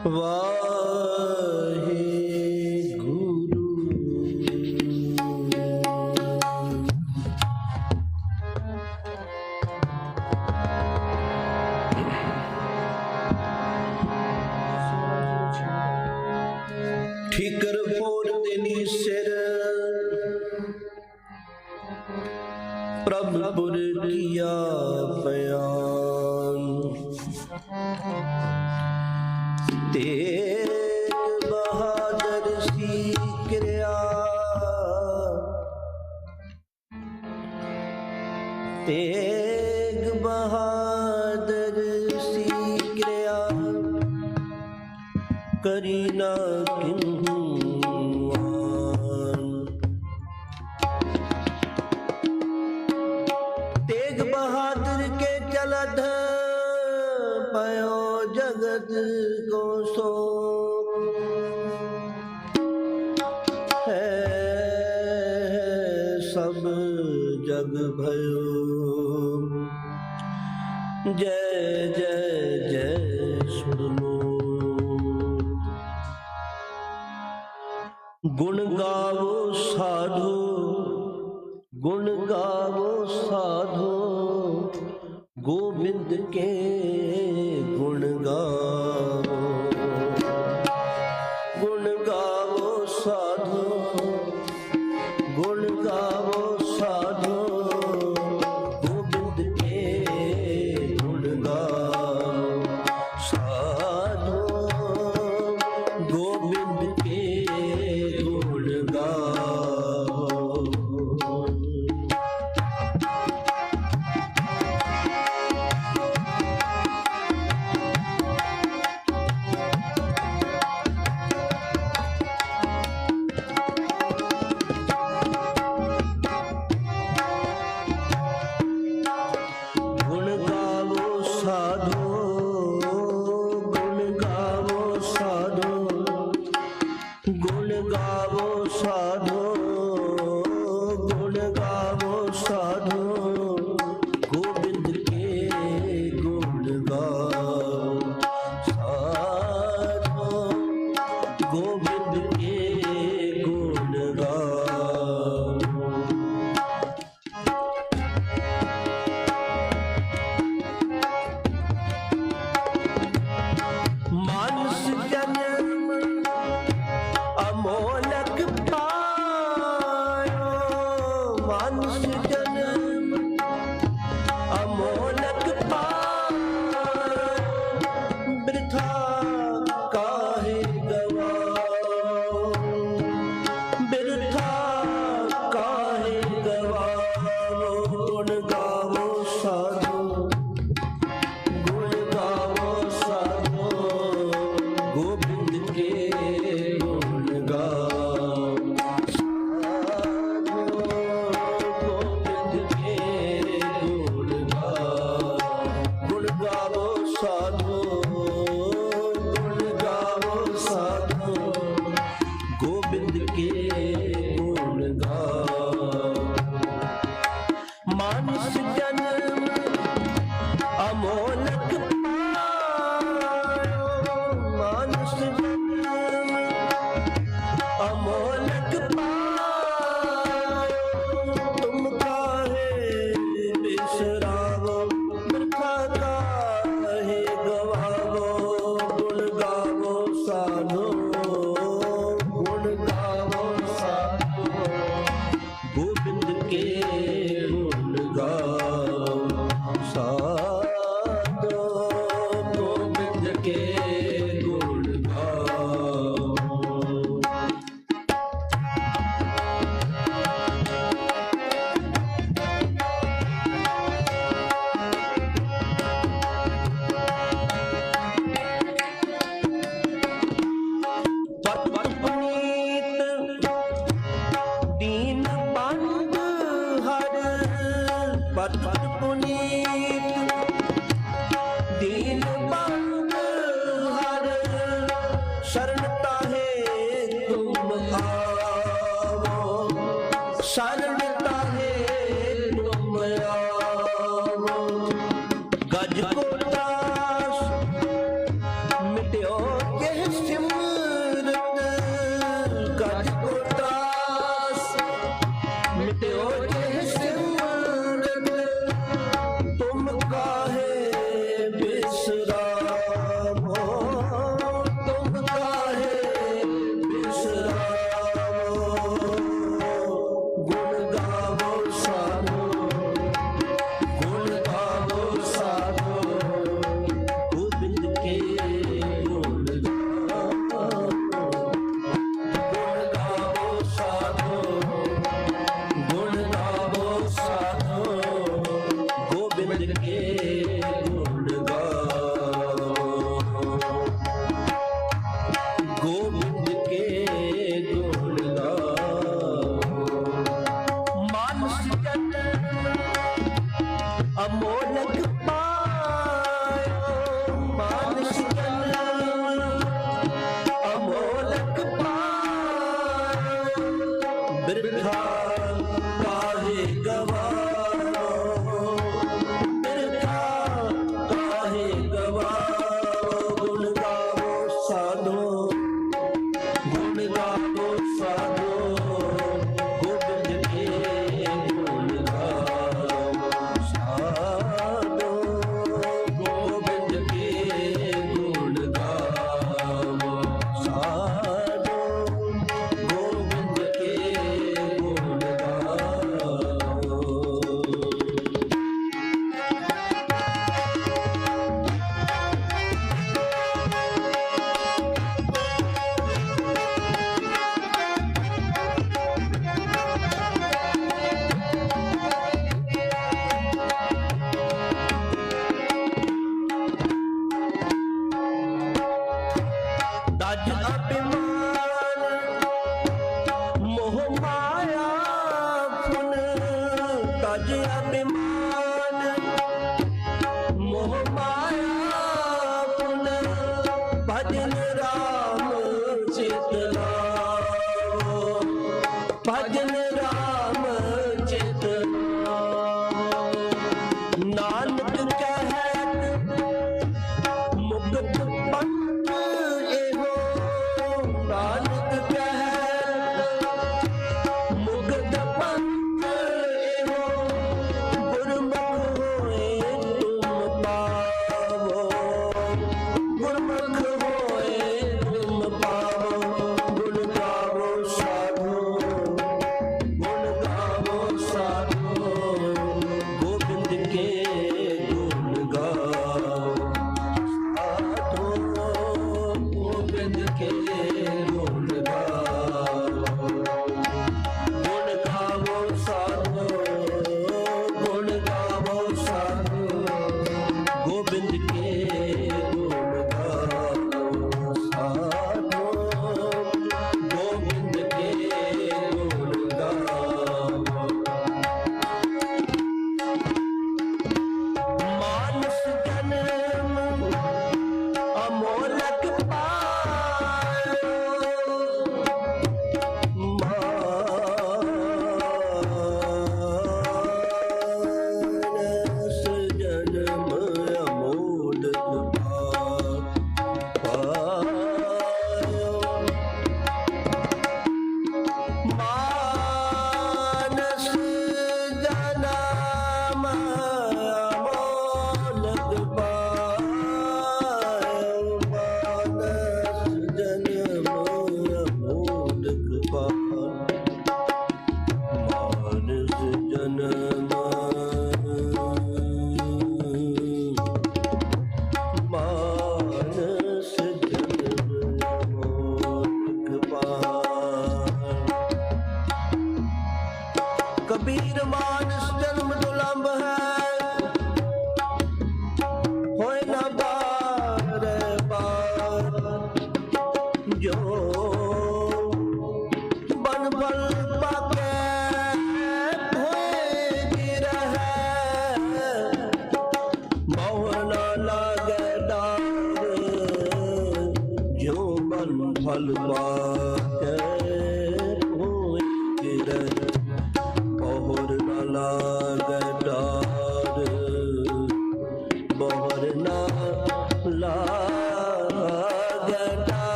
ਠਿਕਰ ਪੋਰ ਤੇਨੀ ਸਿਰ। ਪ੍ਰਭ ਪੁਰ ਕੀਆ ਪਿਆ। ਕਰੀ ਨਾ ਕਿੰਹੂ ਤੇਗ ਬਹਾਦਰ ਕੇ ਚਲਧ ਪਇਓ ਜਗਤ ਕੋ ਸੋ ਹੈ ਸਭ ਜਗ ਭਇਓ ਜੈ ਜੈ ਜੈ ਸੁਣ ਗਾਵੋ ਸਾਧੂ ਗੁਣ ਗਾਵੋ পাবো সাধন